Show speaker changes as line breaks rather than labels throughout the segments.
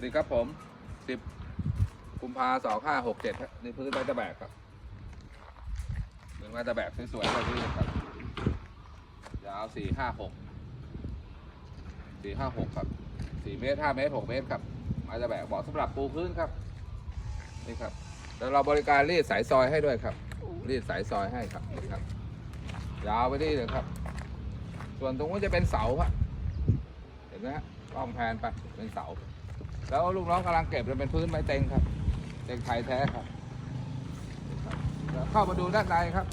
วัสดีครับผมสิบกุมภาสองห้าหกเจ็ดนี่พื้นไม้ตะแบกครับเป็นไม้ตะแบกสวยๆแบบนี้ครับยาวสี่ห้าหกสี่ห้าหกครับสี่เมตรห้าเมตรหกเมตรครับไม้ตะแบกเหมาะสำหรับปูพื้นครับนี่ครับแล้วเราบริการรีดสายซอยให้ด้วยครับ รีดสายซอยให้ครับนี่ครับ ยาวไปนี่เลยครับ ส่วนตรงนู้นจะเป็นเสาครับเห็นไหมฮะกล้องแพนไปเป็นเสา แล้วลูกน้องกำลังเก็บจะเป็นพื้นไม้เต็งครับ เต็งไทยแท้ครับ เข้ามาดูด้านในครับ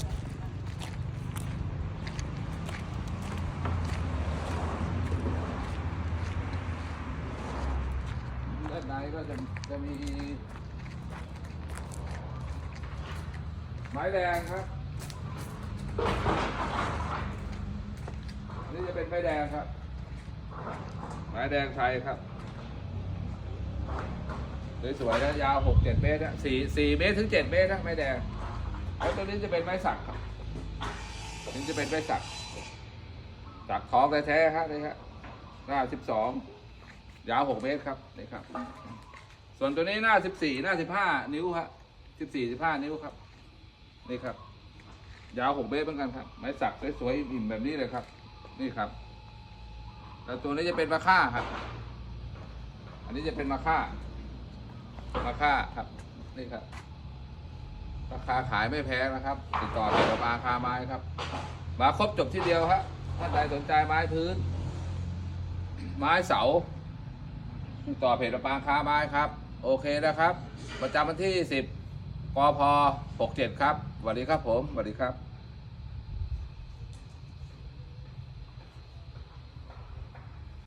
ด้านในก็จะจะมี ไม้แดงครับนนี้จะเป็นไม้แดงครับ ไม้แดงไทยครับ สวยๆนะยาวหกเจ็ดเมตรนะสี่สี่เมตรถึงเจ็ดเมตรนะไม้แดงแล้วตัวนี้จะเป็นไม้สักครับตัวนี้จะเป็นไม้สักสักทองแท้ๆครับนี่ครับหน้าสิบสองยาวหกเมตรครับนี่ครับ ส่วนตัวนี้หน้าสิบสี่หน้าสิบห้านิ้วครับสิบสี่สิบห้านิ้วครับนี่ครับ ยาวหกเมตรเหมือนกันครับไม้สักสวยๆอิ่มแบบนี้เลยครับ นี่ครับ แล้วตัวนี้จะเป็นมะค่าครับ อันนี้จะเป็นมะค่ามะค่าครับนี่ครับ ราคาขายไม่แพงนะครับ ติดต่อเพจปลาคาไม้ครับ มาครบจบที่เดียวครับท่านใดสนใจไม้พื้น ไม้เสา ติดต่อเพจปลาคาไม้ครับ โอเคนะครับ ประจำวันที่ 10กพ67 ครับสวัสดีครับผมสวัสดีครับ